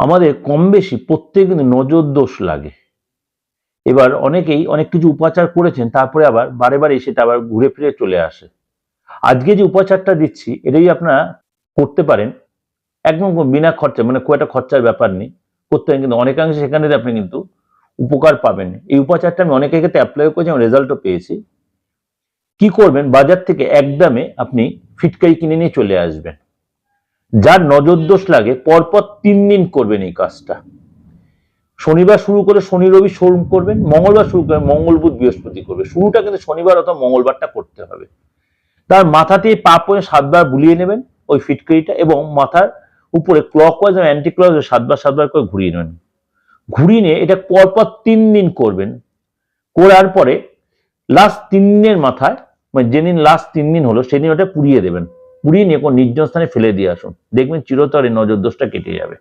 আমাদের কম বেশি প্রত্যেক নজর দোষ লাগে। এবার অনেকেই অনেক কিছু উপাচার করেছেন, তারপরে আবার বারে বারে সেটা আবার ঘুরে ফিরে চলে আসে। আজকে যে উপাচারটা দিচ্ছি, এটাই আপনারা করতে পারেন। একদম বিনা খরচা মানে খুব একটা খরচার ব্যাপার নেই। করতে কিন্তু অনেকাংশে সেখানে আপনি কিন্তু উপকার পাবেন। এই উপাচারটা আমি অনেকের ক্ষেত্রে অ্যাপ্লাই করেছি এবং রেজাল্টও পেয়েছি। কি করবেন? বাজার থেকে একদমে আপনি ফিটকারি কিনে নিয়ে চলে আসবেন। যার নজর দোষ লাগে, পরপর তিন দিন করবেন এই কাজটা। শনিবার শুরু করে শনি রবি শুরু করবেন, মঙ্গলবার শুরু করবেন, মঙ্গল বুধ বৃহস্পতি করবে শুরুটা কিন্তু শনিবার অথবা মঙ্গলবারটা করতে হবে। তার মাথাতে পা পরে সাতবার বুলিয়ে নেবেন ওই ফিটকারিটা এবং মাথার উপরে ক্লক ওয়াইজ এবং অ্যান্টি ক্লক সাতবার সাতবার করে ঘুরিয়ে নেবেন। ঘুরিয়ে নিয়ে এটা পরপর তিন দিন করবেন। করার পরে লাস্ট তিন দিনের মাথায় মানে যেদিন লাস্ট তিন দিন হলো, সেদিন ওটা পুড়িয়ে দেবেন। পুড়িয়ে নিয়ে কোনো নির্জন স্থানে ফেলে দিয়ে আসুন। দেখবেন চিরতরে নজর দোষটা কেটে যাবে।